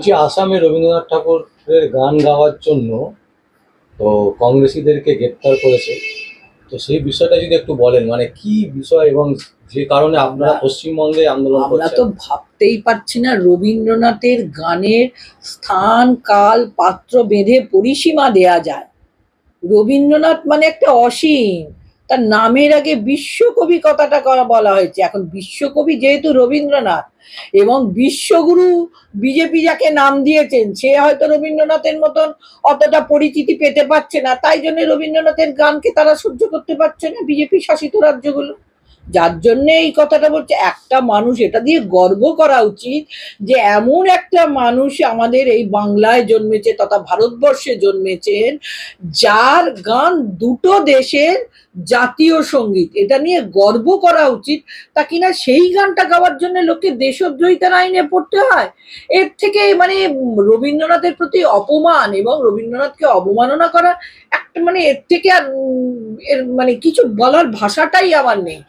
বলছি আসামে রবীন্দ্রনাথ ঠাকুরের গান গাওয়ার জন্য তো কংগ্রেসীদেরকে গ্রেপ্তার করেছে। তো সেই বিষয়টা যদি একটু বলেন মানে কি বিষয় এবং যে কারণে আপনারা পশ্চিমবঙ্গে আন্দোলন আমরা তো ভাবতেই পারছি না রবীন্দ্রনাথের গানের স্থান কাল পাত্র বেঁধে পরিসীমা দেয়া যায়। রবীন্দ্রনাথ মানে একটা অসীম। তার নামের আগে বিশ্বকবি কথাটা করা বলা হয়েছে। এখন বিশ্বকবি যেহেতু রবীন্দ্রনাথ এবং বিশ্বগুরু বিজেপি যাকে নাম দিয়েছেন, সে হয়তো রবীন্দ্রনাথের মতন অতটা পরিচিতি পেতে পারছে না। তাই জন্য রবীন্দ্রনাথের গানকে তারা সহ্য করতে পারছে না বিজেপি শাসিত রাজ্যগুলো। যার জন্য এই কথাটা বলছে, একটা মানুষ এটা দিয়ে গর্ব করা উচিত যে এমন একটা মানুষ আমাদের এই বাংলায় জন্মেছে তথা ভারতবর্ষে জন্মেছেন, যার গান দুটো দেশের জাতীয় সংগীত। এটা নিয়ে গর্ব করা উচিত। তা কিনা সেই গানটা গাওয়ার জন্য লোককে দেশদ্রোহিতার আইনে পড়তে হয়? এর থেকে মানে রবীন্দ্রনাথের প্রতি অপমান এবং রবীন্দ্রনাথকে অবমাননা করা একটা মানে এর থেকে আর এর মানে কিছু বলার ভাষাটাই আমার নেই।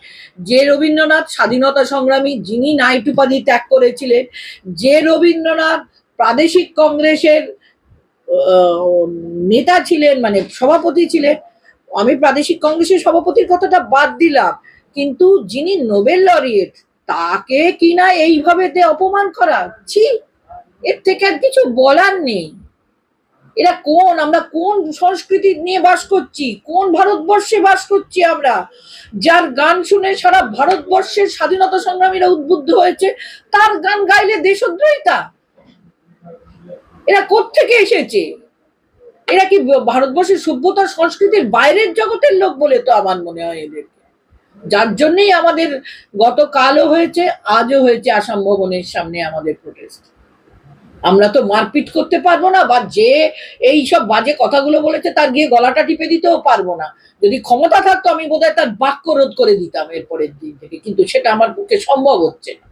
যে রবীন্দ্রনাথ স্বাধীনতা সংগ্রামী যিনি নাইট উপাধি ত্যাগ করেছিলেন, যে রবীন্দ্রনাথ প্রাদেশিক কংগ্রেসের নেতা ছিলেন মানে সভাপতি ছিলেন আমি প্রাদেশিক কংগ্রেসের সভাপতির কথাটা বাদ দিলাম, কিন্তু যিনি নোবেল লরিয়েট, তাকে কিনা এইভাবে অপমান করা? ছি, এর থেকে আর কিছু বলার নেই। এরা কোন, আমরা কোন সংস্কৃতি নিয়ে বাস করছি? কোন ভারতবর্ষে বাস করছি আমরা? যার গান শুনে সারা ভারতবর্ষের স্বাধীনতা সংগ্রামীরা উদ্বুদ্ধ হয়েছে, তার গান গাইলে দেশদ্রোহিতা? এরা কোত্থেকে এসেছে? এরা কি ভারতবর্ষের সভ্যতার সংস্কৃতির বাইরের জগতের লোক বলে তো আমার মনে হয় এদের যার জন্যই আমাদের গতকালও হয়েছে, আজও হয়েছে আসাম ভবনের সামনে আমাদের প্রোটেস্ট আমরা তো মারপিট করতে পারব না বা যে এই সব বাজে কথাগুলো বলেছে তার গিয়ে গলাটা টিপে দিতেও পারব না। যদি ক্ষমতা থাকতো আমি বোধহয় তার বাক্য রোধ করে দিতাম এরপরের দিন থেকে, কিন্তু সেটা আমার পক্ষে সম্ভব হচ্ছে না।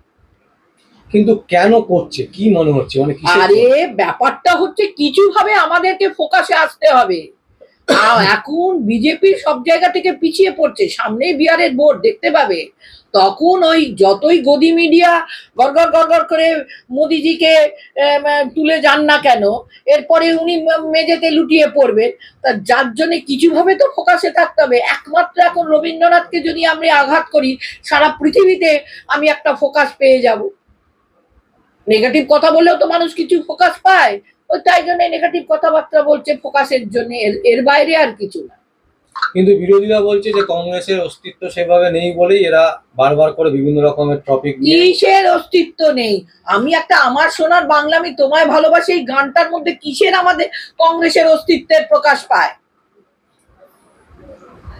কিন্তু কেন করছে? কি মনে হচ্ছে? মানে আরে ব্যাপারটা হচ্ছে কিছু ভাবে আমাদেরকে ফোকাসে আসতে হবে। এখন বিজেপি সব জায়গা থেকে পিছিয়ে পড়ছে। সামনেই বিহারের ভোট দেখতে পাবে। তখন ওই যতই গদি মিডিয়া গড়গড় গড়গড় করে মোদিজিকে তুলে যান না কেন এরপরে উনি মেঝেতে লুটিয়ে পড়বে তা যার জন্য কিছুভাবে তো ফোকাসে থাকতে হবে। একমাত্র এখন রবীন্দ্রনাথকে যদি আমরা আঘাত করি সারা পৃথিবীতে আমি একটা ফোকাস পেয়ে যাব। নেগেটিভ কথা বলেও তো মানুষ কিছু ফোকাস পায়। ওই তাই জন্য নেগেটিভ কথাবার্তা বলছে ফোকাসের জন্য। এর- বাইরে আর কিছু না। কিন্তু বিরোধীরা বলছে যে কংগ্রেসের অস্তিত্ব সেভাবে নেই বলেই এরা বারবার করে বিভিন্ন রকমের টপিক নিয়ে কিসের অস্তিত্ব নেই? আমি একটা আমার সোনার বাংলা আমি তোমায় ভালোবাসি এই গানটার মধ্যে কিসের আমাদের কংগ্রেসের অস্তিত্বের প্রকাশ পায়?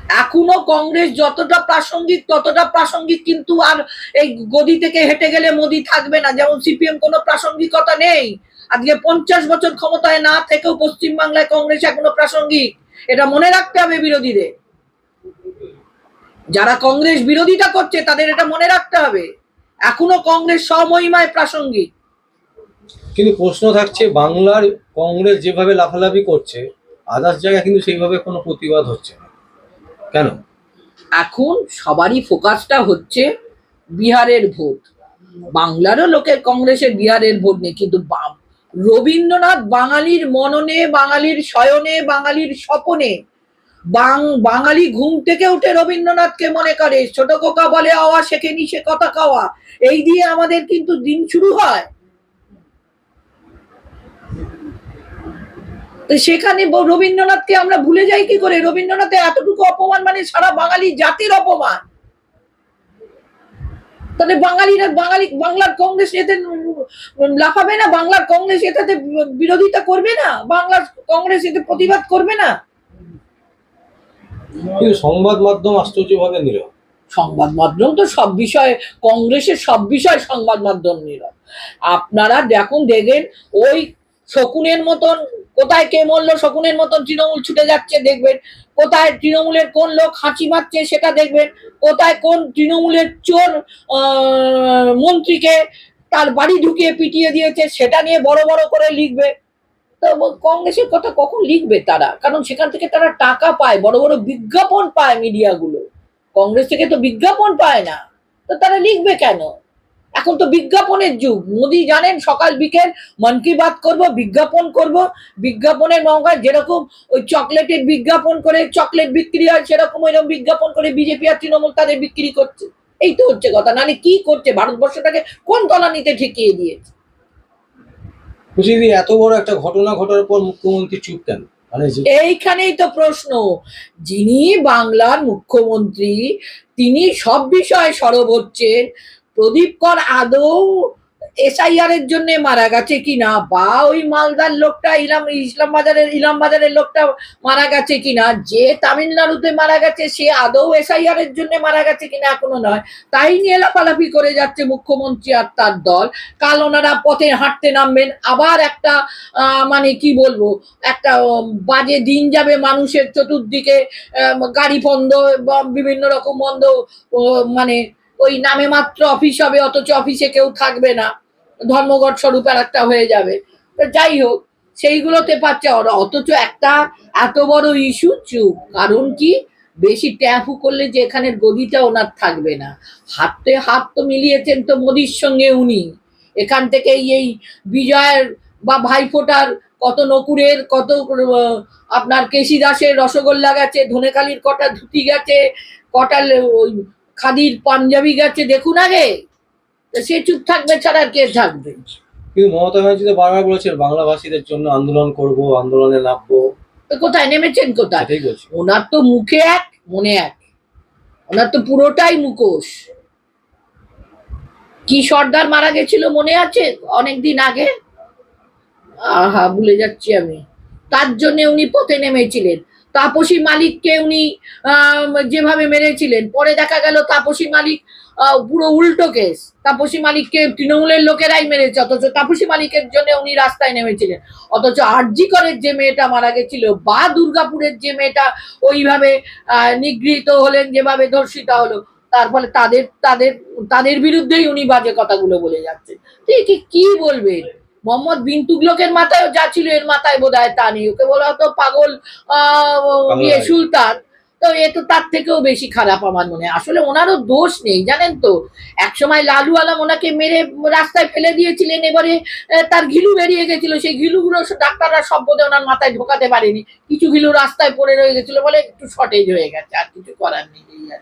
এখনও কংগ্রেস যতটা প্রাসঙ্গিক, ততটা প্রাসঙ্গিক কিন্তু আর এই গদি থেকে হেঁটে গেলে মোদি থাকবে না। যেমন সিপিএম কোনো প্রাসঙ্গিকতা নেই। আজকে পঞ্চাশ বছর ক্ষমতায় না থেকেও পশ্চিমবাংলায় কংগ্রেস এখনও প্রাসঙ্গিক। এটা মনে রাখতে হবে বিরোধীদের। যারা কংগ্রেস বিরোধিতা করছে, তাদের এটা মনে রাখতে হবে। এখনও কংগ্রেস সমহিমায় প্রাসঙ্গিক। কিন্তু প্রশ্ন থাকছে, বাংলার কংগ্রেস যেভাবে লাফালাফি করছে আদার্স জায়গায় কিন্তু সেইভাবে কোনো প্রতিবাদ হচ্ছে না। কেন? এখন সবারই ফোকাসটা হচ্ছে বিহারের ভোট। বাংলারও লোকের কংগ্রেসের বিহারের ভোট নেই, কিন্তু রবীন্দ্রনাথ বাঙালির মননে, বাঙালির শয়নে, বাঙালির স্বপনে বাং বাঙালি ঘুম থেকে উঠে রবীন্দ্রনাথকে মনে করে, ছোট কোকা বলে আওয়া, শেখেনি সে কথা খাওয়া এই দিয়ে আমাদের কিন্তু দিন শুরু হয়। তো সেখানে রবীন্দ্রনাথকে আমরা ভুলে যাই কি করে? রবীন্দ্রনাথের এতটুকু অপমান মানে সারা বাঙালি জাতির অপমান। তাহলে বাঙালিরা বাঙালি বাংলার কংগ্রেস এতে লাফাবে না? বাংলার কংগ্রেস এটাতে বিরোধিতা করবে না? বাংলার কংগ্রেস এতে প্রতিবাদ করবে না? কিন্তু সংবাদ মাধ্যম আশ্চর্যভাবে নীরব। সংবাদ মাধ্যম তো সব বিষয়ে কংগ্রেসের সব বিষয় সংবাদ মাধ্যম নীরব। আপনারা দেখুন দেখবেন ওই শকুনের মতন কোথায় কে মরলো শকুনের মতন তৃণমূল ছুটে যাচ্ছে দেখবেন। কোথায় তৃণমূলের কোন লোক হাঁচি মারছে সেটা দেখবেন। কোথায় কোন তৃণমূলের চোর মন্ত্রীকে তার বাড়ি ঢুকিয়ে পিটিয়ে দিয়েছে সেটা নিয়ে বড় বড় করে লিখবে। তো কংগ্রেসের কথা কখন লিখবে তারা? কারণ সেখান থেকে তারা টাকা পায়, বড় বড় বিজ্ঞাপন পায় মিডিয়াগুলো। কংগ্রেস থেকে তো বিজ্ঞাপন পায় না। তো তারা লিখবে কেন? এখন তো বিজ্ঞাপনের যুগ। মোদি জানেন সকাল বিকেল মন কি বাত করব বিজ্ঞাপন করব। বিজ্ঞাপনের মহঙ্গা যেরকম ওই চকলেটের বিজ্ঞাপন করে চকলেট বিক্রি হয় সেরকম ওইরকম বিজ্ঞাপন করে বিজেপি আর তৃণমূল তাদের বিক্রি করছে। এই তো হচ্ছে কথা। নাহলে কি করছে? ভারতবর্ষটাকে কোন তলানিতে ঠেকিয়ে দিয়েছে? এত বড় একটা ঘটনা ঘটার পর মুখ্যমন্ত্রী চুপ কেন? মানে এইখানেই তো প্রশ্ন। যিনি বাংলার মুখ্যমন্ত্রী তিনি সব বিষয়ে সরব হচ্ছেন। প্রদীপ কর আদৌ এসআইআর এর জন্য মারা গেছে কিনা? বা ওই মালদার লোকটা, ইলাম ইসলাম বাজারের ইলাম বাজারের লোকটা মারা গেছে কিনা? যে তামিলনাড়ুতে মারা গেছে, সে আদৌ এসআইআর এর জন্য মারা গেছে কিনা এখনও নয়। তাই নিয়ে লাফালাফি করে যাচ্ছে মুখ্যমন্ত্রী আর তার দল। কাল ওনারা পথে হাঁটতে নামবেন। আবার একটা মানে কি বলব, একটা বাজে দিন যাবে মানুষের চতুর্দিকে গাড়ি বন্ধ বিভিন্ন রকম বন্ধ মানে ওই নামে মাত্র অফিস হবে, অথচ অফিসে কেউ থাকবে না। ধর্মঘট স্বরূপ আর একটা হয়ে যাবে। তো যাই হোক, সেইগুলোতে পাচ্ছে ওরা। অথচ একটা এত বড় ইস্যু চুপ। কারণ কি? বেশি ট্যাফু করলে যে এখানের গদিটা ওনার থাকবে না। হাতে হাত তো মিলিয়েছেন তো মোদির সঙ্গে উনি। এখান থেকে এই বিজয়ের বা ভাইফোঁটার কত নকুরের, কত আপনার কেশি দাসের রসগোল্লা গেছে, ধনেকালির কটা ধুতি গেছে, কটা ওই খাদির পাঞ্জাবি গেছে দেখুন আগে। সে চুপ থাকবে ছাড়া কে থাকবে? কিন্তু মমতা ব্যানার্জি তো বারবার বলেছেন বাংলাভাষীদের জন্য আন্দোলন করব আন্দোলনে নামবো। কোথায়? নেমেছেন কোথায়? ওনার তো মুখে এক মনে এক। ওনার তো পুরোটাই মুখোশ। কি সর্দার মারা গেছিল মনে আছে? অনেকদিন আগে। আহা ভুলে যাচ্ছি আমি। তার জন্য উনি পথে নেমেছিলেন। তাপসী মালিককে উনি যেভাবে মেরেছিলেন। পরে দেখা গেল তাপসী মালিক পুরো উল্টো কেস। তাপসী মালিককে তৃণমূলের লোকেরাই মেরেছে, অথচ তাপসী মালিকের জন্য উনি রাস্তায় নেমেছিলেন। অথচ আরজি করের যে মেয়েটা মারা গেছিল বা দুর্গাপুরের যে মেয়েটা ওইভাবে নিগৃহীত হলেন, যেভাবে ধর্ষিতা হলো, তার ফলে তাদের তাদের তাদের বিরুদ্ধেই উনি বাজে কথাগুলো বলে যাচ্ছেন ঠিক কি বলবেন? মোহাম্মদ বিন তুগলকের মাথায়ও যা ছিল এর মাথায় বোধ হয় তা নেই। ওকে বলা হতো পাগল ইয়ে সুলতান। তো এ তো তার থেকেও বেশি খারাপ আমার মনে হয়। আসলে ওনারও দোষ নেই জানেন তো। একসময় লালু আলম ওনাকে মেরে রাস্তায় ফেলে দিয়েছিলেন এবারে তার ঘিলু বেরিয়ে গেছিল। সেই ঘিলুগুলো ডাক্তাররা সব বোধহয় ওনার মাথায় ঢোকাতে পারেনি। কিছু ঘিলু রাস্তায় পড়ে রয়ে গেছিল বলে একটু শর্টেজ হয়ে গেছে আর কিছু করার নেই আর।